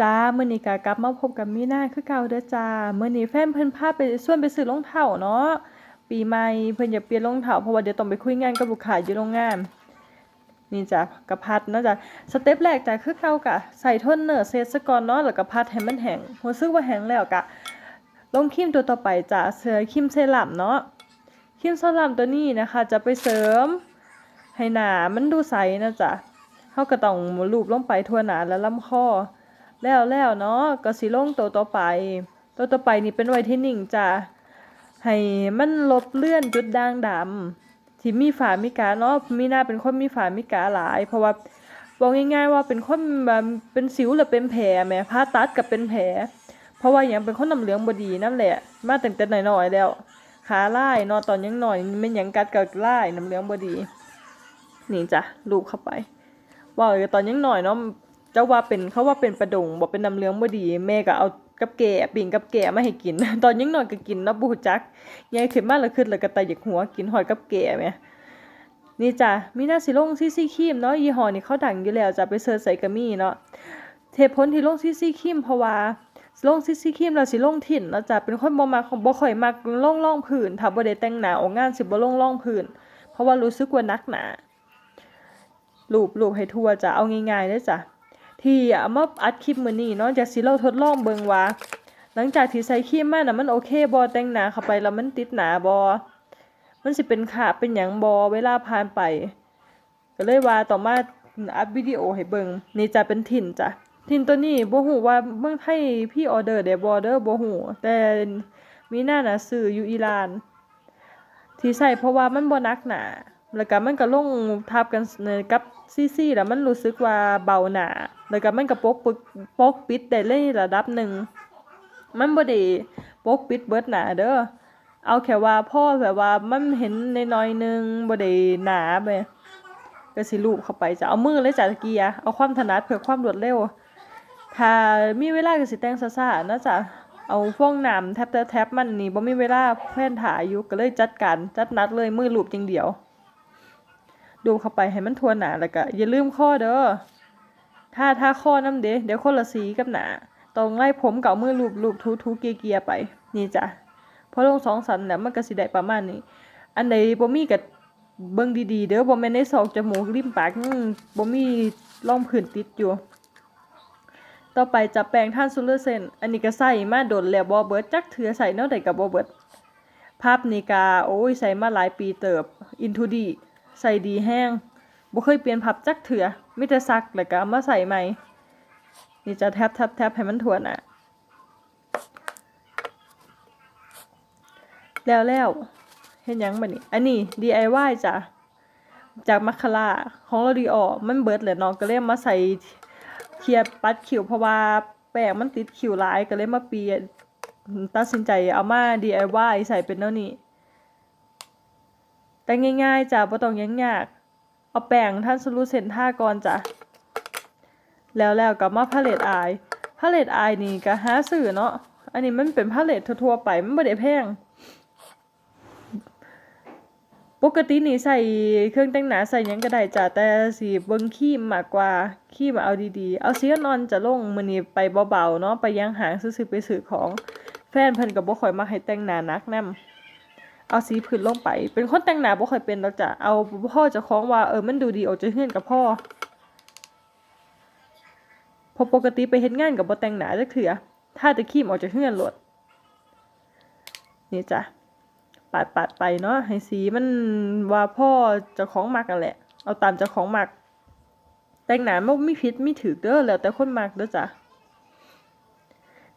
จ้าเมื้อนี้ก็กลับมาพบกับมีนาคือเก่าเด้อจ้าเมื้อนี้แฟนเพิ่นพาไปชวนไปซื้อรองเท้าเนาะปีใหม่เพิ่นอยากเปลี่ยนรองเท้าเพราะว่าเดี๋ยวต้องไปคุยงานกับลูกค้าอยู่โรงงานนี่จ้ะกระพัดเนาะจ้ะสเต็ปแรกจ้ะคือเก่ากะใส่ทนเนอร์เซตซะก่อนเนาะแล้วก็พัดให้มันแห้งรู้สึกว่าแห้งแล้วกะลงครีมตัวต่อไปจ้ะเสือครีมเซรั่มเนาะครีมเซรั่มตัวนี้นะคะ จะไปเสริมให้หนามันดูใสนะจ๊ะเฮาก็ต้องลูบลงไปทั่วหนาและลำคอ แล้วแล้วเนาะก็สิลงตัวต่อไป ตัวต่อไปนี่เป็นไวท์เทนนิ่งจ้ะให้มันลบเลื่อนจุดด่างดำที่มีฝามีกาเนาะมีหน้าเป็นคนมีฝามีกาหลาย เพราะว่าบอกง่ายๆว่าเป็นคนแบบเป็นสิวหรือเป็นแผลแหมผ่าตัดกับเป็นแผล เพราะว่าหยังเป็นคนน้ำเหลืองบดีนั่นแหละ มาตั้งแต่น้อยๆแล้วขาลายเนาะตอนยังหน้อยมันยังกัดกับลายน้ำเหลืองบดีนี่จ้ะลูบเข้าไปว่าตอนยังหน้อยเนาะ จ้าว่าเป็นเขาว่าเป็นประดงบอกเป็นน้ำเหลืองบ่ดี แม่ก็เอากับแก่ปิ่งกับแก่มาให้กิน ตอนยังนอยก็กินเนาะบูจักใหญ่ขึ้นมาแล้วขึ้นแล้วก็ตายอยากหัวกินหอยกับแก่แหมนี่จ้ะมีหน้าสิลงซี่ซีครีมเนาะยี่ห้อนี้เขาดังอยู่แล้วจ้ะไปเสิร์ชใส่ก็มีเนาะเหตุผลที่ลงซี่ซีครีมเพราะว่าลงซีซีครีมแล้วสิลงถิ่นเนาจ้ะเป็นคนบ่มักบ่ค่อยมักลงร่องพื้นถ้าบ่ได้แต่งหน้าออกงานสิบ่ลงร่องพื้นเพราะว่ารู้สึกว่านักหนารูปรูปให้ทั่วจะเอาง่ายๆเลยจ้ะ ที่เอามาอัดคลิปมือนี้เนาะจากสิเราทดลองเบิงว่า หลังจากที่ใส่ครีมมาน่ะมันโอเคบ่แต่งหนาเข้าไปแล้วมันติดหนาบ่มันสิเป็นขาเป็นหยังบ่เวลาผ่านไป ก็เลยว่าต่อมาอัดวิดีโอให้เบิงนี่จะเป็นถิ่นจ้ะถิ่นตัวนี้บ่ฮู้ว่าเมืองไทยพี่ออเดอร์ได้บ่เด้อบ่ฮู้แต่มีหน้าหน่ะซื้ออยู่อิหร่าน ที่ใส่เพราะว่ามันบนักหนาแล้วก็มันก็ลงทับกันกับซี่ๆแล้วมันรู้สึกว่าเบาหนา แล้วก็มันก็ปกปกปกปิดได้เลยระดับหนึ่งมันบ่ได้ปกปิดเบิดหนาเด้อเอาแค่ว่าพ่อแบบว่ามันเห็นในน้อยหนึงบ่ได้หนาไปก็สิลูบเข้าไปจะเอามือเลยจ้ะตะกี้อะเอาความถนัดเพื่อความรวดเร็วถ้ามีเวลาก็สิแต่งซ่าๆนะจ๊ะเอาฟองน้ำแทบแทบมันนี่บ่มีเวลาแพ่นถ่ายอยู่ก็เลยจัดการจัดนัดเลยมือลูบอย่างเดียว ดูเข้าไปให้มันทั่วหนาแล้วก็อย่าลืมข้อเด้อ ถ้าถ้าข้อน้ำเด้เดี๋ยวคนละสีกับหนาตรงไล่ผมเก่ามือลูบลูบทูทูเกียเกียไป นี่จ้ะพอลงสองสันเนี่ยมันก็สิได้ประมาณนี้ อันใดบ่มีก็เบิ่งดีๆ เด้อบ่แม่นในซอกจมูกริมปากบ่มีร่องผื่นติดอยู่ ต่อไปจะแปรงท่านซูเลอร์เซนอันนี้ก็ใส่มาโดนแล้วบ่เบิดจักเถือใส่แนวใดก็บ่เบิดภาพนี้กาโอ้ยใส่มาหลายปีเติบ Into D ใส่ดีแห้ง บ่เคยเปลี่ยนพับจักเถื่อมีแต่ซักแล้วก็เอามาใส่ใหม่นี่จะแทบแทบแทบให้มันทั่วหน้าแล้วแล้วเฮ็ดหยังบัดนี้อันนี้ DIY จ้ะจากมัคคาราของลอรีออมันเบิดแล้วเนาะก็เลยมาใส่เคลียร์ปัดคิวเพราะว่าแป้งมันติดคิวหลายก็เลยมาเปลี่ยนตัดสินใจเอามา DIY ใส่เป็นแนวนี้ แต่ง่ายๆจ้ะบ่ต้องยังยาก เอาแป้งท่านสลูเซนท่าก่อนจ้ะแล้วแล้วก็มาพาเลตอายพาเลตอายนี่ก็หาซื้อเนาะอันนี้มันเป็นพาเลตทั่วๆไปมันบ่ได้แพงปกตินี่ใส่เครื่องแต่งหน้าใส่ยังก็ได้จ้ะแต่สิเบิ่งครีมมากกว่าครีมาเอาดีๆ เอาเสีอ่อนจะลงมือนี้ไปเบาๆเนาะไปยังหางซื้อไปซื้อของแฟนเพิ่นก็บ่ค่อยมักให้แต่งหน้านักนำ เอาสีพื้นลงไป เป็นคนแต่งหน้าบ่ค่อยเป็นดอกจ้ะเอาพ่อเจ้าของว่าเออมันดูดีออกจากเฮือนกับพ่อพอปกติไปเฮ็ดงานก็บ่แต่งหน้าจักเทื่อถ้าแต่ครีมออกจากเฮือนโลดนี่จ้ะปาดปาดไปเนาะให้สีมันว่าพ่อเจ้าของมักกันแหละ เอาตามเจ้าของมักแต่งหน้ามันไม่ผิดไม่ถือเด้อแล้วแต่คนมักเด้อจ้ะ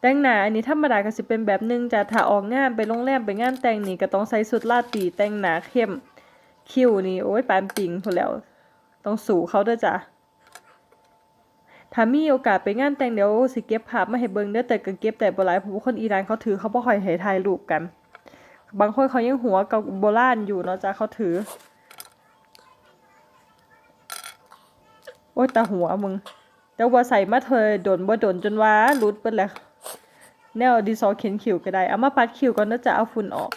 แต่งหน้าอันนี้ธรรมดาก็สิเป็นแบบหนึงจะถ้าออกงานไปโรงแรมไปงานแต่งนี่ก็ต้องใส่สุดลาตีแต่งหน้าเข้มคิ้วนี่โอ้ยปานปิงพุ่นแล้ว ต้องสู่เขาด้อจ้ะถ้ามีโอกาสไปงานแต่งเดี๋ยวสิเก็บภาพมาให้เบิ่งเด้อแต่ก็เก็บแต่บ่หลายเพราะว่าคนอิหร่านเขาถือเขาบ่ค่อยให้ถ่ายรูปกัน บางคนเขายังหัวกับโบราณอยู่เนาะจ้ะเขาถือ โอ้ยตาหัวมึงแต่ว่าใส่มาเธอโดนบ่โดนจนว่าหลุดเปิดแล้ว แนวดีซอเขียนคิ้วก็ได้เอามาปัดคิ้วก่อนแล้วจะเอาฝุ่นออก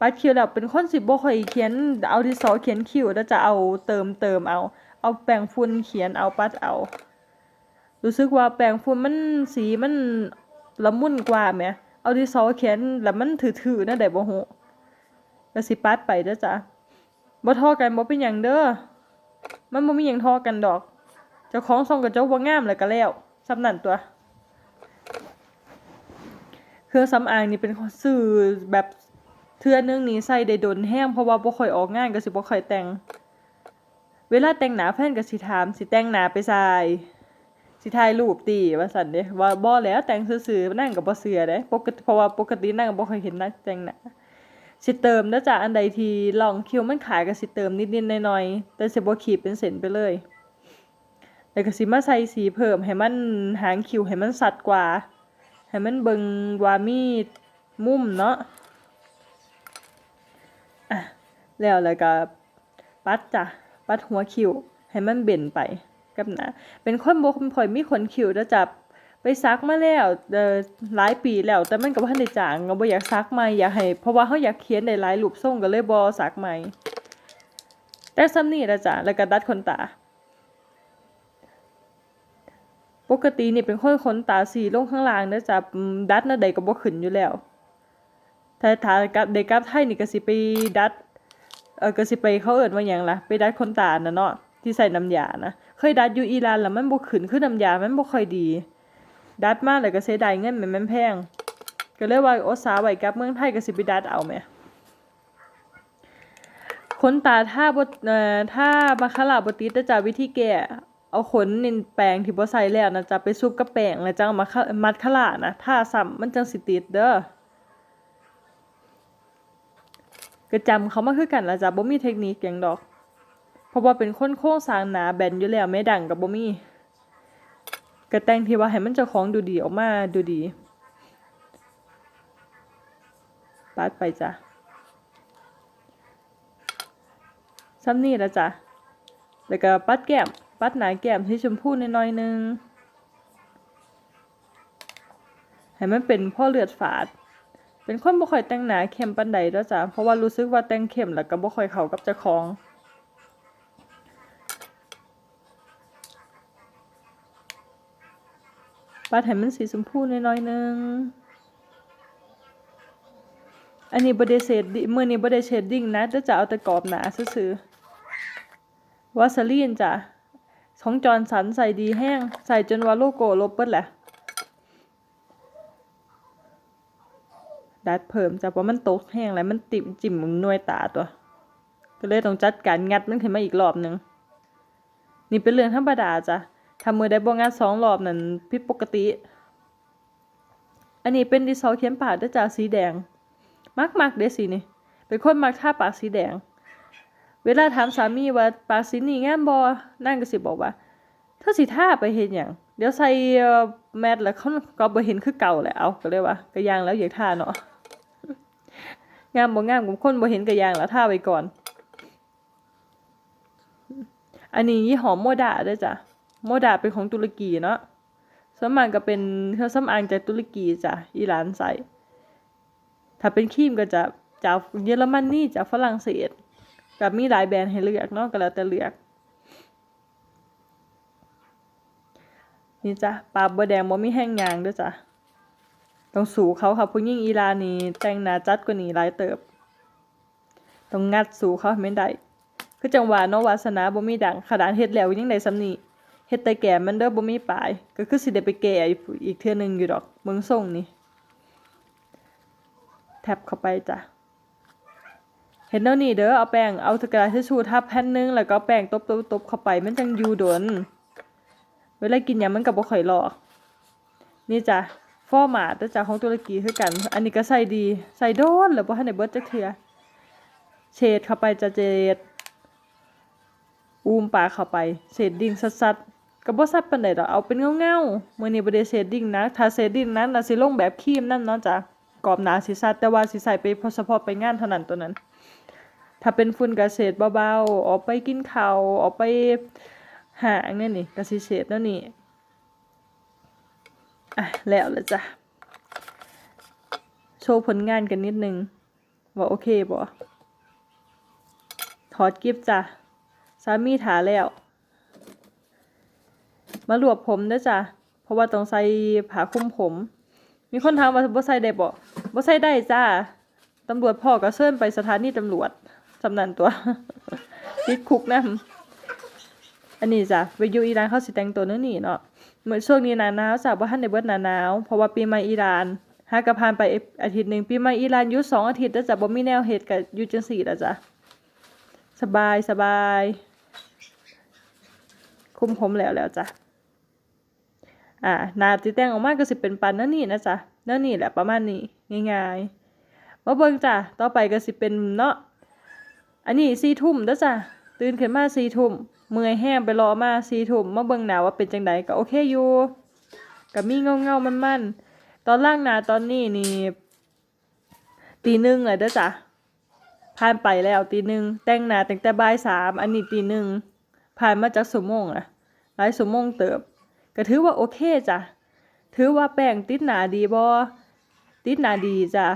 ปัดคิ้วแล้วเป็นคนสิบ่ค่อยเขียนเอาดีซอเขียนคิ้วแล้วจะเอาเติมเติมเอา เอาแปรงฝุ่นเขียนเอาปัดเอารู้สึกว่าแปรงฝุ่นมันสีมันละมุนกว่าแหมเอาดินสอเขียนแล้วมันถือๆนะได้บ่ฮู้ก็สิปัดไปเด้อจ้ะบ่ทอกันบ่เป็นหยังเด้อมันบ่มีหยังทอกันดอกเจ้าของส่องกระจกบ่งามแล้วก็แล้วสำนั่นตัว เครื่องสำอางนี่เป็นซื้อแบบเทื่อนึงนี่ใส่ได้ดนแห้งเพราะว่าบ่ค่อยออกงานก็สิบ่ค่อยแต่ง เวลาแต่งหนาแฟนก็สิถามสิแต่งหนาไปใส่สิถ่ายรูปติว่าซั่นเด้ว่าบ่แล้วแต่งซื่อๆนั่นก็บ่เชื่อเด้ปกติเพราะว่าปกตินั่นก็บ่ค่อยเห็นนักแต่งหน้าสิเติมเด้อจ้ะอันใดทีลองคิวมันขายก็สิเติมนิดๆหน่อยๆแต่สิบ่ขีดเป็นเส้นไปเลยแล้วก็สิมาใส่สีเพิ่มให้มันหางคิวให้มันสัดกว่า ให้มันเบิงว่ามีมุมเนาะอะแล้วแล้วก็ปัดจ้ะปัดหัวคิ้วให้มันเบ่นไปกับหน้าเป็นคนบ่ค่อยมีขนคิ้วแล้วจับไปซักมาแล้วเอ่อหลายปีแล้ว แต่มันก็บ่ทันได้จางก็บ่อยากซักใหม่อยากให้เพราะว่าเฮาอยากเขียนได้หลายรูปทรงก็เลยบ่ซักใหม่แต่ซ้ำนี้ล่ะจ้ะแล้วก็ดัดขนตา ปกตินี่เป็นคนขนตาสีลงข้างล่างเด้อจ้ะดัดนวใดก็บ่ขึ้นอยู่แล้วถ้าถ้ากับได้กลับไทยนี่ก็สิไปดัดเออก็สิไปเขาเอิ้นว่าหยังล่ะไปดัดขนตาน่ะเนาะที่ใส่น้ำยานะเคยดัดอยู่อิหร่านแล้วมันบ่ขึ้นคือน้ำยามันบ่ค่อยดี ดัดมาแล้วก็เสียดายเงินแม่นมันแพงก็เลยว่าโอสาไว้กับเมืองไทยก็สิไปดัดเอาแหมขนตาถ้าบ่เอ่อถ้าบาคาราบ่ติดเจ้ะวิธีแก้ เอาขนนินแปรงที่บ่ใส่แล้วนะจ๊ะไปซุบกับแป้งแล้วจังเอามาคะมัดขลานะถ้าซ้ำมันจังสิติดเด้อก็จำเขามาคือกันละจ้ะบ่มีเทคนิคหยังดอก เพราะว่าเป็นคนโครงสางหนาแบนอยู่แล้วไม่ดังก็บ่มีก็แต่งที่ว่าให้มันเจ้าของดูดีออกมาดูดีปัดไปจ้ะซ้ำนี่ละจ้ะแล้วก็ปัดแก้ม ปัดหนาแก้มที่ชมพูน้อยหนึงให้มันเป็นพ่อเลือดฝาด เป็นคนบ่ค่อยแต่งหนาเข้มปานใดแล้วจ้ะเพราะว่ารู้สึกว่าแต่งเข้มแล้วก็บ่ค่อยเข้ากับเจ้าของปัดให้มันสีชมพูน้อยๆหนึง อันนี้บ่ได้เชดดิ้งมื้อนี้บ่ได้เชดดิ้งนะแต่จะเอาแต่กรอบหนาซื่อๆวาสลีนจ้ะ ของจอร์นสันใส่ดีแห้ง ใส่จนว่าโลโก้ลบเบิดแหละ ดัดเพิ่มจ้ะเพราะมันตกแห้งแล้วมันติ่มจิ้มมึงหน่วยตาตัว ก็เลยต้องจัดการงัดมันขึ้นมาอีกรอบหนึงนี่เป็นเรื่องธรรมดาจ้ะถ้ามือได้บ่งัดสองรอบนั่นผิดปกติ อันนี้เป็นดินสอเขียนปากด้อจ้ะสีแดง มักมักๆเด้สีนี่ เป็นคนมักทาปากสีแดง เวลาถามสามีว่าปากสีนี่งามบ่นั่นก็สิบอกว่าเธอสิทาไปเฮ็ดหยังเดี๋ยวใส่แมสแล้วเขาก็บ่เห็นคือเก่าแล้วเอาก็เลยว่าก็ยางแล้วอยากทาเนาะงามบ่งามกับคนบ่เห็นก็ยางแล้วทาไว้ก่อน อันนี้ยี่ห้อโมดาด้อจ้ะโมดาเป็นของตุรกีเนาะสมากก็เป็นเครื่องสำอางจากตุรกีจ้ะอีหลานใส่ถ้าเป็นครีมก็จะจากเยอรมนีจากฝรั่งเศส ก็มีหลายแบรนด์ให้เลือกเนาะก็แล้วแต่เลือกนี่จ้ะปากบ่แดงบ่มีแห้งยางด้อจ้ะต้องสู่เขาค่ะผู้หญิงอีรานี่แต่งหน้าจัดกว่านี้หลายเติบต้องงัดสู่เขาให้แม่ได้คือจังหวะเนาะวาสนาบ่มีดังขนาดเฮ็ดแล้วยังได้ซำนีเฮ็ดแต่แก่มันเด้อบ่มีปลาย ก็คือสิได้ไปแก่อีกเทื่อนึงอยู่ดอกเบิ่งทรงนี่แท็บเข้าไปจ้ะ เห็นแล้วนี่เด้อเอาแป้งเอากระดาษทิชชู่ทับแผ่นหนึงแล้วก็แป้งตบๆๆเข้าไปมันจังอยู่ดนเวลากินยังมันก็บ่ค่อยหลอกนี่จ้ะฟอร์มาดจ้ะของตุรกีคือกัน อันนี้ก็ใส่ดีใส่โดนแล้วบ่ทันได้เบิร์ดจักเทื่อเฉดเข้าไปจะเจ็ดอูมปาเข้าไปเศษดิ่งสัดๆก็บ่ซัดปานใดดอกเอาเป็นเงาๆมื้อนี้บ่ได้เศษดิ่งนะถ้าเศษดิ่งนั้นน่ะสิลงแบบครีมนั่นเนาะจ้ะกรอบหนาสิซัดแต่ว่าสิใส่ไปเฉพาะไปงานเท่านั้นตัวนั้น ถ้าเป็นฝุ่นก็เศษเบาๆ ออกไปกินข้าวออกไปหาอันนี้นี่ก็สิเศษแล้วนี่อะแล้วละจ้ะ โชว์ผลงานกันนิดนึง ว่าโอเคบ่ถอดกิฟต์จ้ะ สามีถาแล้ว มารวบผมด้อจ้ะ เพราะว่าต้องใส่ผ้าคลุมผม มีคนถามว่าบ่ใส่ได้บ่บ่ใส่ได้จ้าตำรวจพ่อก็เชิญไปสถานีตำรวจ สำนันตัวติดคุกนำอันนี้จ้ะไปอยู่อิหร่านเขาสิแต่งตัวนั่นนี่เนาะเหมือนช่วงนี้หนาหนาวจ้ะบ่ทันได้เบิดหนาหนาว เพราะว่าปีใหม่อิหร่านหากระผ่านไปอาทิตย์หนึ่งปีใหม่อิหร่านยู่สองอาทิตย์แล้วจ้ะบ่มีแนวเฮ็ดก็อยู่จังซี่แล่ะจ้ะสบายสบาย คุ้มผมแล้วแล้วจ้ะอ่าหนาติแต่งออกมาก็สิเป็นปันนั่นนี่นะจ๊ะนั่นนี่แหละประมาณนี้ง่ายๆมาเบิ่งจ้ะต่อไปก็สิเป็นเนาะ อันนี้สี่ทุ่มเด้อจ้ะตื่นขึ้นมาสี่ทุ่มเมื่อยแห้งไปรอมาสี่ทุ่มมาเบิ่งหนาว่าเป็นจังไดก็โอเคอยู่ก็มีเงาเงาๆมันตอนล่างหนาตอนนี้นี่ตีหนึ่งเลยเด้อจ้ะผ่านไปแล้วตีหนึ่งแต่งหนาตั้งแต่บ่ายสามอันนี้ตีหนึ่งผ่านมาจากสมงอะหลายสมงเติบ ก็ถือว่าโอเคจ้ะถือว่าแป้งติดหนาดีบ่ติดหนาดีจ้ะ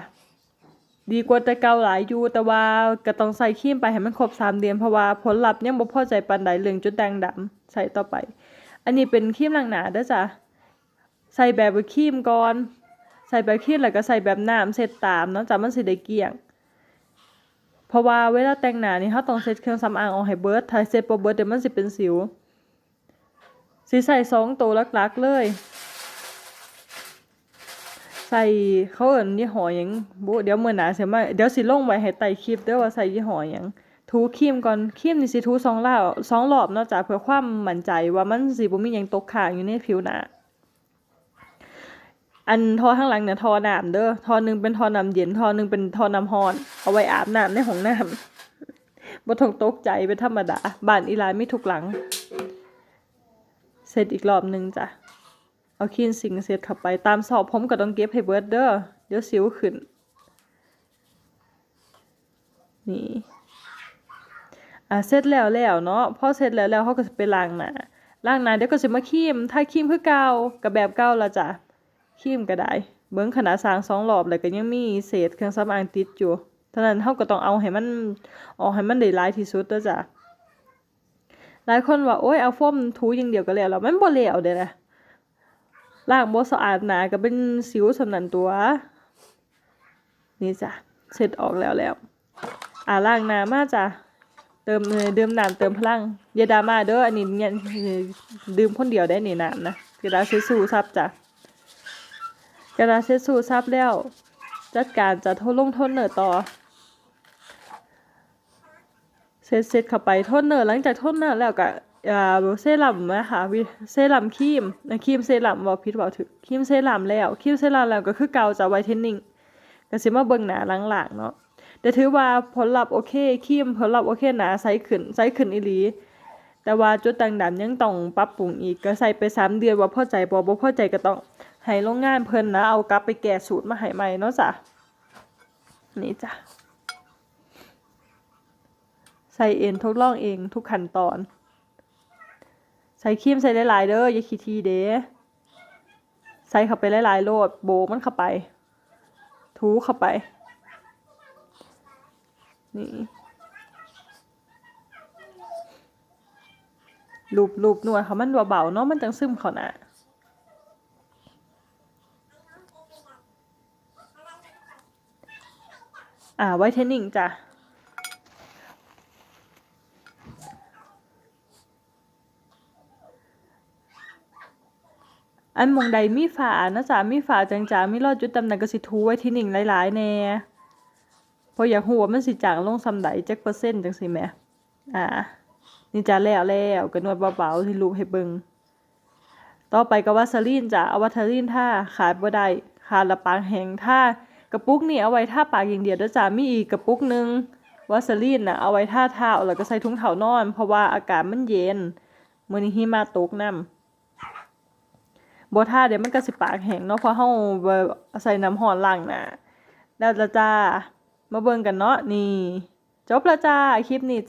ดีกว่าแต่เก่าหลายอยู่แต่ว่าก็ต้องใส่ครีมไปให้มันครบสามเดือนเพราะว่าผลลัพธ์ยังบ่พอใจปานใดเรื่องจุดแดงดำใส่ต่อไป อันนี้เป็นครีมล้างหน้าเด้อจ้ะใส่แบบครีมก่อน ใส่แบบครีมแล้วก็ใส่แบบน้ำเสร็จตามเนาะจ้ะมันสิได้เกลี้ยง เพราะว่าเวลาแต่งหน้านี่เราต้องเซ็ตเครื่องสำอางออกให้เบิดถ้าเซ็ตบ่เบิดเดี๋ยวมันสิเป็นสิวสิใส่สองตัวหลักๆเลย ส่เขาเอิ้นยี่ห้อหยังบุเดี๋ยวมื้อหน้าสิมาเดี๋ยวสิลงไว้ให้ใต้คลิปเด้อว่าใส่ยี่ห้อหยังถูครีมก่อนครีมนี่สิถูสองรอบสองรอบเนาะจ้ะเพื่อความมั่นใจว่ามันสิบ่มีหยังตกค้างอยู่ในผิวหน้าอันท่อข้างหลังเนี่ยท่อน้ำเด้อท่อหนึงเป็นท่อน้ำเย็นท่อหนึงเป็นท่อน้ำร้อนเอาไว้อาบน้ำในห้องน้ำบ่ต้องตกใจเป็นธรรมดาบ้านอีลานมีทุกหลัง เสร็จอีกรอบหนึงจ้ะ เอาคีนสิงเสร็จเข้าไปตามสอบผมก็ต้องเก็บให้เบิดเด้อเดี๋ยวสิวขึ้น นี่อ่าเสร็จแล้วแล้วเนาะพอเสร็จแล้วแล้วเขาก็จะไปล้างหน้าล้างหน้าเดี๋ยวก็สิมาครีมถ้าครีมคือเก่ากับแบบเก่าละจ้ะครีมก็ได้ เบิ่งขนาดสางสองรอบแล้วก็ยังมีเศษเครื่องสำอางติดอยู่ฉะนั้นเฮาก็ต้องเอาให้มันออกให้มันได้หลายที่สุดเด้อจ้ะหลายคนว่าโอ้ยเอาโฟมถูอย่างเดียวก็แล้วแล้วมันบ่แล้วเด้ล่ะ ล้างบ่สะอาดหนาก็เป็นสิวสำนันตัว นี่จ้ะเสร็จออกแล้วแล้ว อ่าล้างหนามาจ้ะเติมเดื่มน้ำเติมพลังอย่าดามาเด้ออันนี้เนี่ยดื่มคนเดียวได้นี่น้ำนะกระดาษเช็ดสู้ซับจ้ะกระดาษเช็ดสู้ซับแล้ว จัดการจะโทษลงโทษเนอร์ต่อเซตเซตเข้าไปทนเนอร์หลังจากทนเนอร์แล้วก็ อ่าเซรั่มนะคะวิเซรั่มครีมนะครีมเซรั่มบ่ผิดบ่ถูกครีมเซรั่มแล้วครีมเซรั่มแล้วก็คือเก่าจะไวท์เทนนิ่งก็สิมาเบิ่งหนาหลังๆเนาะแต่ถือว่าผลลัพธ์โอเคครีมผลลัพธ์โอเคหนาใสขึ้นใสขึ้นอีหลีแต่ว่าจุดด่างดำยังต้องปรับปรุงอีกก็ใส่ไปสามเดือนว่าพอใจบ่บ่พอใจก็ต้องให้โรงงานเพิ่นนะเอากลับไปแก้สูตรมาให้ใหม่เนาะจ้ะนี่จ้ะใส่เองทดลองเองทุกขั้นตอน ใส่ครีมใส่หลายๆเด้ออย่าขี้ทีเด้ใส่เข้าไปหลายๆโลดโบมันเข้าไป ถูเข้าไป นี่ลูบลูบนวดเขามันเบาๆเนาะมันจังซึมเขานะอ่าไวท์เทนนิ่งจ้ะ อันมองใดมีฝานะจ๊ะมีฝาจางๆมีรอยจุดดำๆก็สิถูไว้ที่หนึ่งหลายๆแน่เพราะอยากรู้ว่ามันสิจางลงซำใดจักเปอร์เซ็นต์จังซี่แหมอ่า นี่จ้ะแล้วแล้วก็นวดเบาๆที่รูปให้เบิงต่อไปก็วาสลีนจ้ะเอาวาสลีนท่าขาดบ่ได้ขาดละปางแห้งท่ากระปุกนี่เอาไว้ท่าปากอย่างเดียวด้อจ้ะมีอีกกระปุกหนึ่งวาสลีนน่ะเอาไว้ท่าเท้าแล้วก็ใส่ถุงเท้านอน เพราะว่าอากาศมันเย็นมื้อนี้หิมะตกนำ บท่าเดี๋ยวมันก็สิปากแห้งเนาะเพราะเฮาใส่น้ำห่อนล้างหน้าแล้วละจ้า มาเบิ่งกันเนาะนี่ จบละจ้า คลิปนี้